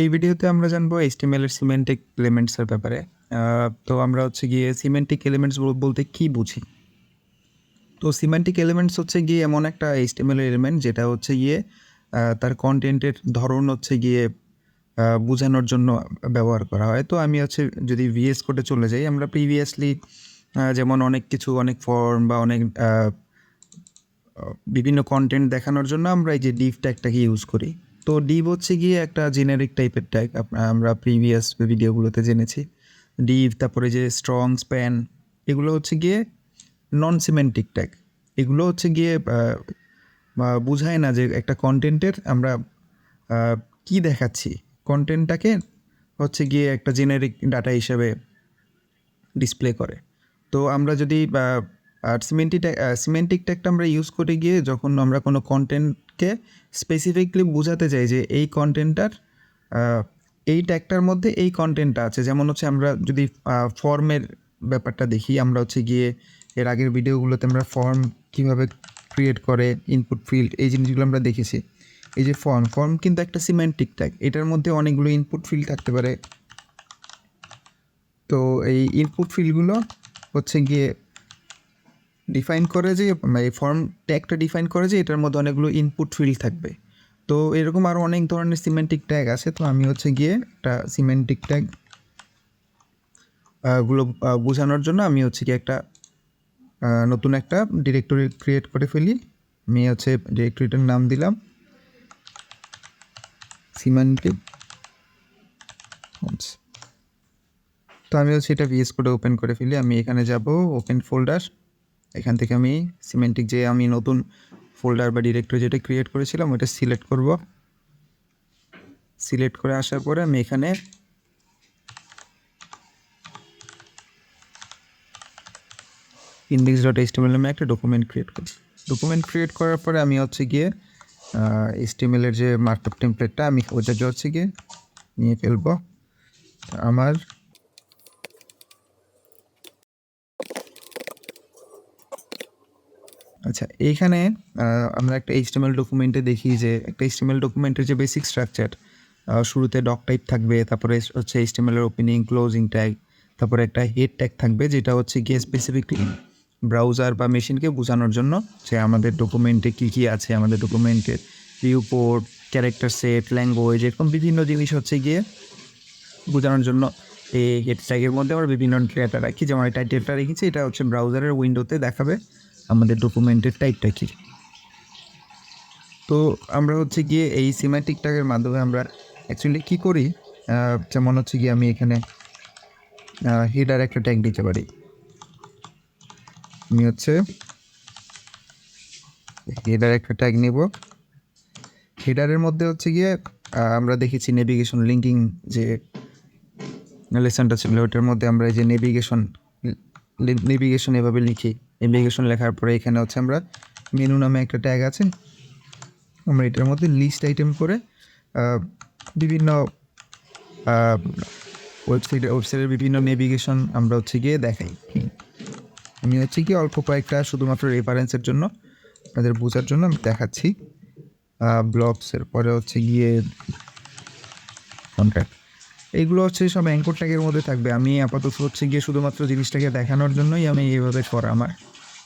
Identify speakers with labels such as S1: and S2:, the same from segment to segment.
S1: এই ভিডিওতে আমরা জানব HTML এর সিমেন্টিক এলিমেন্টস এর ব্যাপারে। তো আমরা হচ্ছে গিয়ে সিমেন্টিক এলিমেন্টস বলতে কি বুঝি? তো সিমেন্টিক এলিমেন্টস হচ্ছে গিয়ে এমন একটা HTML এলিমেন্ট যেটা হচ্ছে গিয়ে তার কন্টেন্টের ধরন হচ্ছে গিয়ে বোঝানোর জন্য ব্যবহার করা হয়। তো আমি হচ্ছে যদি ভিএস কোডে চলে যাই, আমরা প্রিভিয়াসলি যেমন অনেক কিছু অনেক ফর্ম বা অনেক বিভিন্ন কন্টেন্ট দেখানোর জন্য আমরা এই যে div ট্যাগটাকে ইউজ করি। তো div হচ্ছে গিয়ে একটা জেনেরিক টাইপের ট্যাগ। আমরা প্রিভিয়াস ভিডিওগুলোতে জেনেছি। div তারপরে যে স্ট্রং, স্প্যান এগুলো হচ্ছে গিয়ে নন সিমেন্টিক ট্যাগ। এগুলো হচ্ছে গিয়ে বুঝায় না যে একটা কন্টেন্টের আমরা কি দেখাচ্ছি। কন্টেন্টটাকে হচ্ছে গিয়ে একটা জেনেরিক ডাটা হিসাবে ডিসপ্লে করে। তো আমরা যদি আর সিমেন্টি ট্যাগ আ সিমেন্টিক ট্যাগটা আমরা ইউজ করে গিয়ে যখন আমরা কোনো কন্টেন্টকে স্পেসিফিকলি বোঝাতে চাই যে এই কন্টেন্টটার এই ট্যাগটার মধ্যে এই কন্টেন্টটা আছে। যেমন হচ্ছে আমরা যদি ফর্মের ব্যাপারটা দেখি, আমরা হচ্ছে গিয়ে এর আগের ভিডিওগুলোতে আমরা ফর্ম কীভাবে ক্রিয়েট করে, ইনপুট ফিল্ড এই জিনিসগুলো আমরা দেখেছি। এই যে ফর্ম, ফর্ম কিন্তু একটা সিমেন্টিক ট্যাগ। এটার মধ্যে অনেকগুলো ইনপুট ফিল্ড থাকতে পারে। তো এই ইনপুট ফিল্ডগুলো হচ্ছে গিয়ে ডিফাইন করে যে এই ফর্ম ট্যাগটা ডিফাইন করে যে, এটার মধ্যে অনেকগুলো ইনপুট ফিল্ড থাকবে। তো এরকম আরও অনেক ধরনের সিমেন্টিক ট্যাগ আছে। তো আমি হচ্ছে গিয়ে একটা সিমেন্টিক ট্যাগগুলো বোঝানোর জন্য আমি হচ্ছে গিয়ে একটা নতুন একটা ডিরেক্টরি ক্রিয়েট করে ফেলি। আমি হচ্ছে ডিরেক্টরিটার নাম দিলাম সিমেন্টিক তো আমি হচ্ছে এটা VS কোডে ওপেন করে ফেলি। আমি এখানে যাব ওপেন ফোল্ডার। এখান থেকে আমি সিমেন্টিক যে আমি নতুন ফোল্ডার বা ডিরেক্টরি যেটা ক্রিয়েট করেছিলাম, ওইটা সিলেক্ট করব। সিলেক্ট করে আসার পরে আমি এখানে index.html নামে একটা ডকুমেন্ট ক্রিয়েট করি। ডকুমেন্ট ক্রিয়েট করার পরে আমি হচ্ছে গিয়ে এর যে মার্কআপ টেমপ্লেটটা আমি ওইটাকে হচ্ছে গিয়ে নিয়ে ফেলব। আমার আচ্ছা এইখানে আমরা একটা HTML ডকুমেন্টে দেখি যে একটা HTML ডকুমেন্টের যে বেসিক স্ট্রাকচার শুরুতে ডক টাইপ থাকবে, তারপরে হচ্ছে এর ওপেনিং, ক্লোজিং ট্যাগ, তারপরে একটা হেড ট্যাগ থাকবে যেটা হচ্ছে গিয়ে স্পেসিফিকলি ব্রাউজার বা মেশিনকে বোঝানোর জন্য যে আমাদের ডকুমেন্টে কী, কী আছে আমাদের ডকুমেন্টের viewport, character set, language এরকম বিভিন্ন জিনিস হচ্ছে গিয়ে বোঝানোর জন্য এই হেড ট্যাগের মধ্যে আমরা বিভিন্ন ডেটা রাখি। যেমন এই টাইটেলটা রেখেছি এটা হচ্ছে ব্রাউজারের উইন্ডোতে দেখাবে আমাদের ডকুমেন্টের টাইপটা কী। তো আমরা হচ্ছে গিয়ে এই সিমেন্টিক ট্যাগের মাধ্যমে আমরা অ্যাকচুয়ালি কী করি যেমন হচ্ছে গিয়ে আমি এখানে হিডার একটা ট্যাগ দিতে পারি। আমি হচ্ছে হেডার একটা ট্যাগ নিব। হেডারের মধ্যে হচ্ছে গিয়ে আমরা দেখেছি নেভিগেশন লিঙ্কিং যে লেসনটা ছিল, ওটার মধ্যে আমরা এই যে নেভিগেশন নেভিগেশন এভাবে লিখি। নেভিগেশন লেখার পরে এখানে হচ্ছে আমরা মেনু নামে একটা ট্যাগ আছে। আমরা এটার মধ্যে লিস্ট আইটেম করে বিভিন্ন ওয়েবসাইটে ওয়েবসাইটের বিভিন্ন নেভিগেশন আমরা হচ্ছে গিয়ে দেখাই। আমি হচ্ছে গিয়ে অল্প কয়েকটা শুধুমাত্র রেফারেন্সের জন্য আপনাদের বোঝার জন্য আমি দেখাচ্ছি। ব্লগসের পরে হচ্ছে গিয়ে কন্ট্রাক্ট এইগুলো হচ্ছে সব অ্যাঙ্কর ট্যাগের মধ্যে থাকবে। আমি আপাতত হচ্ছে গিয়ে শুধুমাত্র জিনিসটাকে দেখানোর জন্যই আমি এভাবে করা আমার।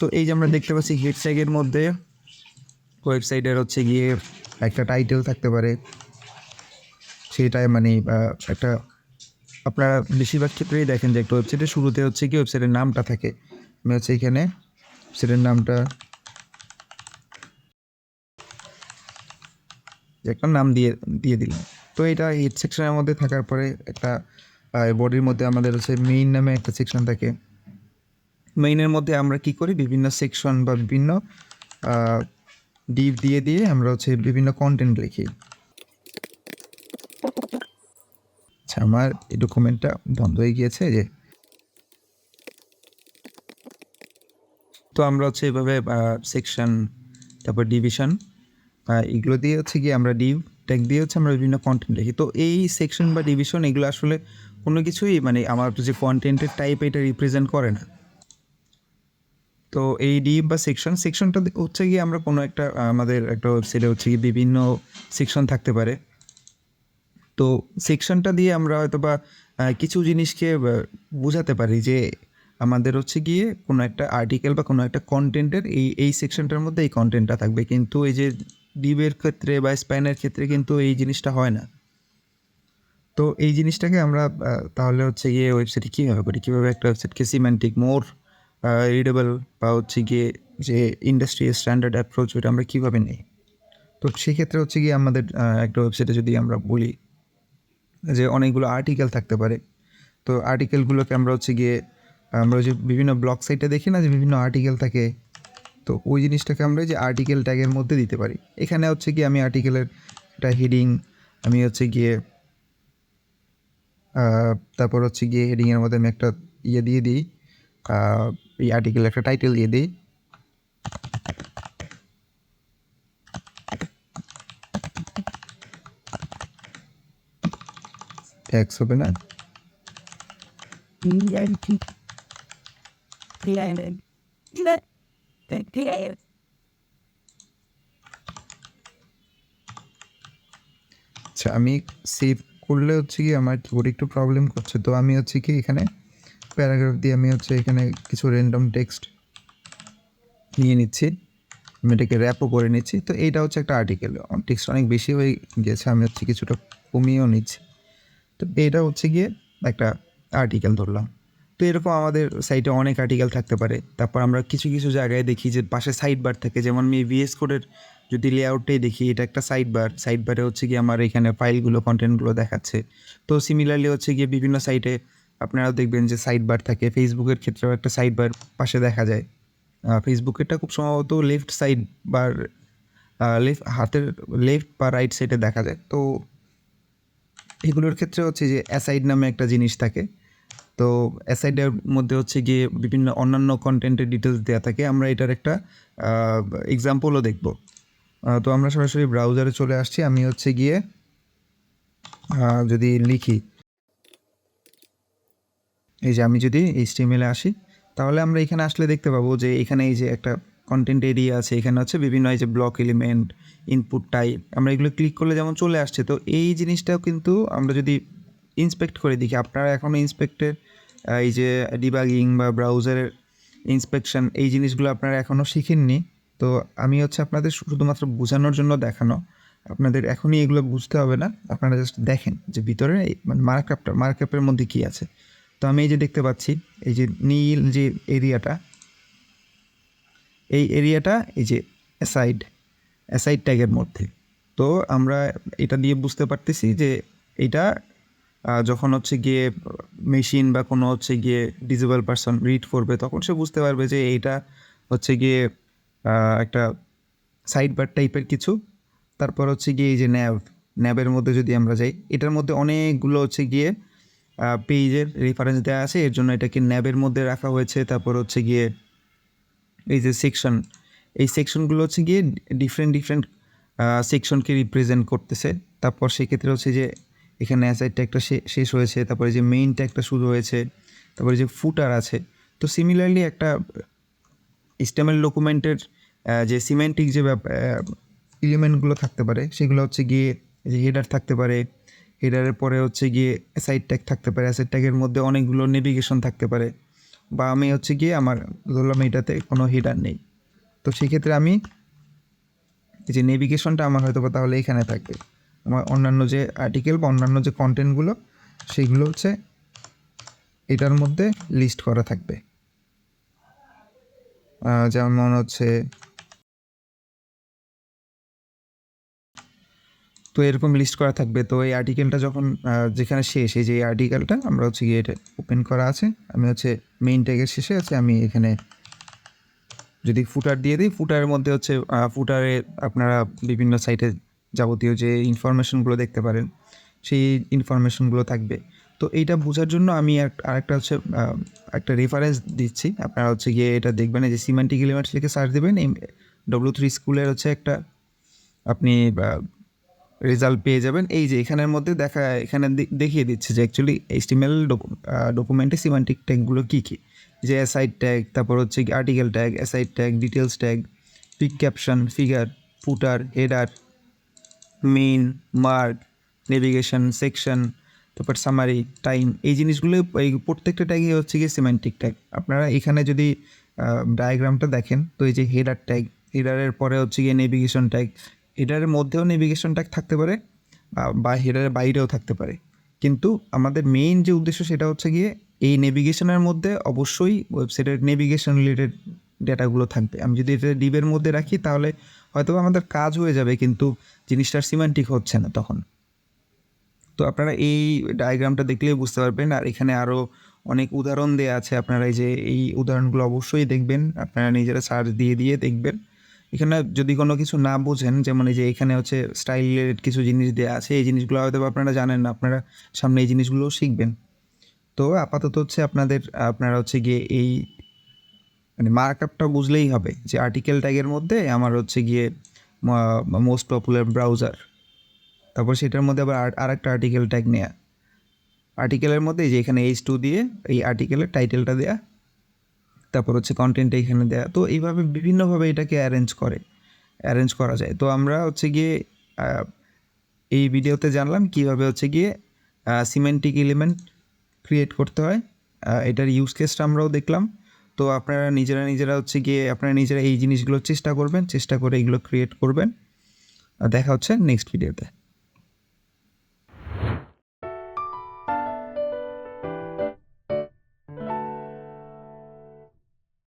S1: তো এই যে আমরা দেখতে পাচ্ছি হেড ট্যাগের মধ্যে ওয়েবসাইটের হচ্ছে গিয়ে একটা টাইটেল থাকতে পারে। সেটাই মানে একটা আপনারা বেশিরভাগ ক্ষেত্রেই দেখেন যে একটা ওয়েবসাইটের শুরুতে হচ্ছে কি ওয়েবসাইটের নামটা থাকে। আমি হচ্ছে এখানে ওয়েবসাইটের নামটা একটা নাম দিয়ে দিয়ে দিলাম। তো এটা হিট সেকশনের মধ্যে থাকার পরে একটা বডির মধ্যে আমাদের হচ্ছে মেইন নামে একটা সেকশন থাকে। মেইনের মধ্যে আমরা কী করি বিভিন্ন সেকশন বা বিভিন্ন ডিভ দিয়ে, দিয়ে আমরা হচ্ছে বিভিন্ন কন্টেন্ট লিখি। আচ্ছা আমার এই ডকুমেন্টটা বন্ধ হয়ে গিয়েছে যে তো আমরা হচ্ছে এভাবে সেকশন তারপর ডিভিশন এগুলো দিয়ে হচ্ছে গিয়ে আমরা ডিভ ট্যাগ দিয়ে হচ্ছে আমরা বিভিন্ন কন্টেন্ট লিখি। তো এই সেকশন বা ডিভিশন এগুলো আসলে কোনো কিছুই মানে আমার যে কন্টেন্টের টাইপ এটা রিপ্রেজেন্ট করে না। তো এই ডিভ বা সেকশন, সেকশনটা হচ্ছে গিয়ে আমরা কোনো একটা আমাদের একটা ওয়েবসাইটে হচ্ছে গিয়ে বিভিন্ন সেকশন থাকতে পারে। তো সেকশনটা দিয়ে আমরা হয়তো বা কিছু জিনিসকে বোঝাতে পারি যে আমাদের হচ্ছে গিয়ে কোনো একটা আর্টিকেল বা কোনো একটা কন্টেন্টের এই এই সেকশনটার মধ্যে এই কন্টেন্টটা থাকবে কিন্তু এই যে ডিবের ক্ষেত্রে বা স্প্যানের ক্ষেত্রে কিন্তু এই জিনিসটা হয় না। তো এই জিনিসটাকে আমরা তাহলে হচ্ছে গিয়ে ওয়েবসাইটে কীভাবে করি? কীভাবে একটা ওয়েবসাইটকে সিমেন্টিক মোর রিডেবল বা হচ্ছে গিয়ে যে ইন্ডাস্ট্রি স্ট্যান্ডার্ড অ্যাপ্রোচ ওটা আমরা কীভাবে নিই? তো সেক্ষেত্রে হচ্ছে গিয়ে আমাদের একটা ওয়েবসাইটে যদি আমরা বলি যে অনেকগুলো আর্টিকেল থাকতে পারে, তো আর্টিকেলগুলোকে আমরা হচ্ছে গিয়ে আমরা যে বিভিন্ন ব্লগ সাইটে দেখি না যে বিভিন্ন আর্টিকেল থাকে তো ওই জিনিসটাকে আমরা যে আর্টিকেল ট্যাগের মধ্যে দিতে পারি। এখানে হচ্ছে কি আমি আর্টিকেলের একটা হেডিং আমি হচ্ছে গিয়ে তারপর হচ্ছে গিয়ে হেডিংয়ের মধ্যে আমি একটা ইয়ে দিয়ে দিই এই আর্টিকেল একটা টাইটেল দিয়ে দিই। ট্যাক্স হবে না? আচ্ছা আমি সেভ করলে হচ্ছে কি আমার কিবোর্ড একটু প্রবলেম করছে। তো আমি হচ্ছে কি এখানে প্যারাগ্রাফ দিয়ে আমি হচ্ছে এখানে কিছু র্যান্ডম টেক্সট নিয়ে নিচ্ছি। আমি এটাকে র্যাপও করে নিচ্ছি। তো এইটা হচ্ছে একটা আর্টিকেল টেক্সট অনেক বেশি হয়ে গেছে আমি হচ্ছে কিছুটা কমিয়েও নিচ্ছি। তো এটা হচ্ছে গিয়ে একটা আর্টিকেল ধরলাম। তো এরকম আমাদের সাইটে অনেক আর্টিকেল থাকতে পারে। তারপর আমরা কিছু কিছু জায়গায় দেখি যে পাশে সাইড বার থাকে। যেমন আমি ভিএস কোডের যদি লেআউটটাই দেখি, এটা একটা সাইড বার সাইড বারে হচ্ছে গিয়ে আমার এখানে ফাইলগুলো কন্টেন্টগুলো দেখাচ্ছে। তো সিমিলারলি হচ্ছে গিয়ে বিভিন্ন সাইটে আপনারাও দেখবেন যে সাইড বার থাকে ফেসবুকের ক্ষেত্রেও একটা সাইড বার পাশে দেখা যায়। ফেসবুকেরটা খুব সম্ভবত লেফট সাইড বার লেফট হাতের লেফট বা রাইট সাইডে দেখা যায়। তো এগুলোর ক্ষেত্রে হচ্ছে যে অ্যাসাইড নামে একটা জিনিস থাকে। তো অ্যাসাইডের মধ্যে হচ্ছে গিয়ে বিভিন্ন অন্যান্য কন্টেন্টের ডিটেলস দেওয়া থাকে, আমরা এটার একটা এক্সাম্পলও দেখব। তো আমরা সরাসরি ব্রাউজারে চলে আসছি, আমি হচ্ছে গিয়ে যদি লিখি। এই যে আমি যদি এই স্টিমেলে আসি, তাহলে আমরা এখানে আসলে দেখতে পাবো যে এখানে এই যে একটা কন্টেন্ট এরিয়া আছে, এখানে হচ্ছে বিভিন্ন এই যে ব্লক এলিমেন্ট ইনপুট টাইপ আমরা এগুলো ক্লিক করলে যেমন চলে আসছে, তো এই জিনিসটাও কিন্তু আমরা যদি ইন্সপেক্ট করে দেখি। আপনারা এখনও ইন্সপেক্টের এই যে ডিবাগিং বা ব্রাউজারের ইন্সপেকশন এই জিনিসগুলো আপনারা এখনও শিখেননি। তো আমি হচ্ছে আপনাদের শুধুমাত্র বোঝানোর জন্য দেখানো। আপনাদের এখনই এগুলো বুঝতে হবে না। আপনারা জাস্ট দেখেন যে ভিতরে মানে মার্কআপটা মার্কআপের মধ্যে কী আছে। তো আমি এই যে দেখতে পাচ্ছি, এই যে নীল যে এরিয়াটা, এই এরিয়াটা এই যে অ্যাসাইড অ্যাসাইড ট্যাগের মধ্যে। তো আমরা এটা দিয়ে বুঝতে পারতেছি যে এটা যখন হচ্ছে গিয়ে মেশিন বা কোনো হচ্ছে গিয়ে ডিজেবল পারসন রিড করবে, তখন সে বুঝতে পারবে যে এইটা হচ্ছে গিয়ে একটা সাইড বার টাইপের কিছু। তারপর হচ্ছে গিয়ে এই যে ন্যাব ন্যাবের মধ্যে যদি আমরা যাই, এটার মধ্যে অনেকগুলো হচ্ছে গিয়ে পেজের রেফারেন্স দেওয়া আছে। এর জন্য এটাকে ন্যাবের মধ্যে রাখা হয়েছে। তারপর হচ্ছে গিয়ে এই যে সেকশন এই সেকশনগুলো হচ্ছে গিয়ে ডিফারেন্ট ডিফারেন্ট সেকশনকে রিপ্রেজেন্ট করতেছে। তারপর সেক্ষেত্রে হচ্ছে যে এখানে অ্যাসাইডটা একটা শেষ হয়েছে, তারপরে যে মেইনটা একটা শুরু হয়েছে, তারপরে যে ফুটার আছে, তো সিমিলারলি একটা স্টেমেল ডকুমেন্টের যে সিমেন্টিক যে এলিমেন্টগুলো থাকতে পারে, সেগুলো হচ্ছে গিয়ে যে হেডার থাকতে পারে হেডারের পরে হচ্ছে গিয়ে অ্যাসাইড ট্যাগ থাকতে পারে অ্যাসাইড ট্যাগের মধ্যে অনেকগুলো নেভিগেশন থাকতে পারে, বা আমি হচ্ছে গিয়ে আমার, ধরলাম এটাতে কোনো হেডার নেই, তো সেক্ষেত্রে আমি যে নেভিগেশনটা আমার হয়তো বা তাহলে এখানে থাকবে। আমার অন্যান্য যে আর্টিকেল বা অন্যান্য যে কন্টেন্টগুলো সেইগুলো হচ্ছে এটার মধ্যে লিস্ট করা থাকবে। যেমন হচ্ছে তো এরকম লিস্ট করা থাকবে। তো এই আর্টিকেলটা যখন যেখানে শেষ, এই যে আর্টিকেলটা আমরা হচ্ছে গিয়ে এটা ওপেন করা আছে। আমি হচ্ছে মেইন ট্যাগের শেষে আছে আমি এখানে যদি ফুটার দিয়ে দিই ফুটারের মধ্যে হচ্ছে ফুটারে আপনারা বিভিন্ন সাইটে যাবতীয় যে ইনফরমেশনগুলো দেখতে পারেন, সেই ইনফরমেশনগুলো থাকবে। তো এইটা বোঝার জন্য আমি আরেকটা হচ্ছে একটা রেফারেন্স দিচ্ছি। আপনারা হচ্ছে গিয়ে এটা দেখবেন যে সিমেন্টিক এলিমেন্টস লিখে সার্চ দেবেন, এই ডব্লিউ থ্রি স্কুলের হচ্ছে একটা আপনি রেজাল্ট পেয়ে যাবেন। এই যে এখানের মধ্যে দেখা, এখানে দেখিয়ে দিচ্ছে যে অ্যাকচুয়ালি এইচটিএমএল ডকুমেন্টে সিমান্টিক ট্যাগগুলো কী কী? যে অ্যাসাইড ট্যাগ তারপর হচ্ছে article tag aside tag details tag figcaption figure footer header main mark navigation section তারপর সামারি টাইম এই জিনিসগুলো, এই প্রত্যেকটা ট্যাগই হচ্ছে গিয়ে সিমেন্টিক ট্যাগ আপনারা এখানে যদি ডায়াগ্রামটা দেখেন, তো এই যে হেডার ট্যাগ হেডারের পরে হচ্ছে গিয়ে নেভিগেশন ট্যাগ হেডারের মধ্যেও নেভিগেশন ট্যাগ থাকতে পারে, বা- হেডারের বাইরেও থাকতে পারে। কিন্তু আমাদের মেইন যে উদ্দেশ্য সেটা হচ্ছে গিয়ে এই নেভিগেশনের মধ্যে অবশ্যই ওয়েবসাইটের নেভিগেশন রিলেটেড ডেটাগুলো থাকবে। আমি যদি এটা ডিবের মধ্যে রাখি, তাহলে হয়তো আমাদের কাজ হয়ে যাবে, কিন্তু জিনিসটার সিমেন্টিক হচ্ছে না তখন। তো আপনারা এই ডায়াগ্রামটা দেখলেই বুঝতে পারবেন, আর এখানে আরও অনেক উদাহরণ দেওয়া আছে। আপনারা এই যে এই উদাহরণগুলো অবশ্যই দেখবেন, আপনারা নিজেরা সার্চ দিয়ে দিয়ে দেখবেন। এখানে যদি কোনো কিছু না বোঝেন, যেমন এই যে এখানে হচ্ছে স্টাইল রিলেটেড কিছু জিনিস দেওয়া আছে, এই জিনিসগুলো হয়তো আপনারা জানেন না, আপনারা সামনে এই জিনিসগুলো শিখবেন। তো আপাতত হচ্ছে আপনাদের, আপনারা হচ্ছে গিয়ে এই মানে মার্কআপটা বুঝলেই হবে যে আর্টিকেল ট্যাগের মধ্যে আমার হচ্ছে গিয়ে মোস্ট পপুলার ব্রাউজার তারপর সেটার মধ্যে আবার আর একটা আর্টিকেল ট্যাগ নেয়া। আর্টিকেলের মধ্যে যে এখানে এইচ টু দিয়ে এই আর্টিকেলের টাইটেলটা দেয়া। তারপর হচ্ছে কন্টেন্টটা এখানে দেয়া। তো এইভাবে বিভিন্নভাবে এটাকে অ্যারেঞ্জ করে অ্যারেঞ্জ করা যায়। তো আমরা হচ্ছে গিয়ে এই ভিডিওতে জানলাম কীভাবে হচ্ছে গিয়ে সিমেন্টিক এলিমেন্ট ক্রিয়েট করতে হয়। এটার ইউজ কেসটা আমরাও দেখলাম। তো আপনারা নিজেরা নিজেরা হচ্ছে গিয়ে আপনারা নিজেরা এই জিনিসগুলো চেষ্টা করবেন, চেষ্টা করে এগুলো ক্রিয়েট করবেন। দেখা হচ্ছে নেক্সট ভিডিওতে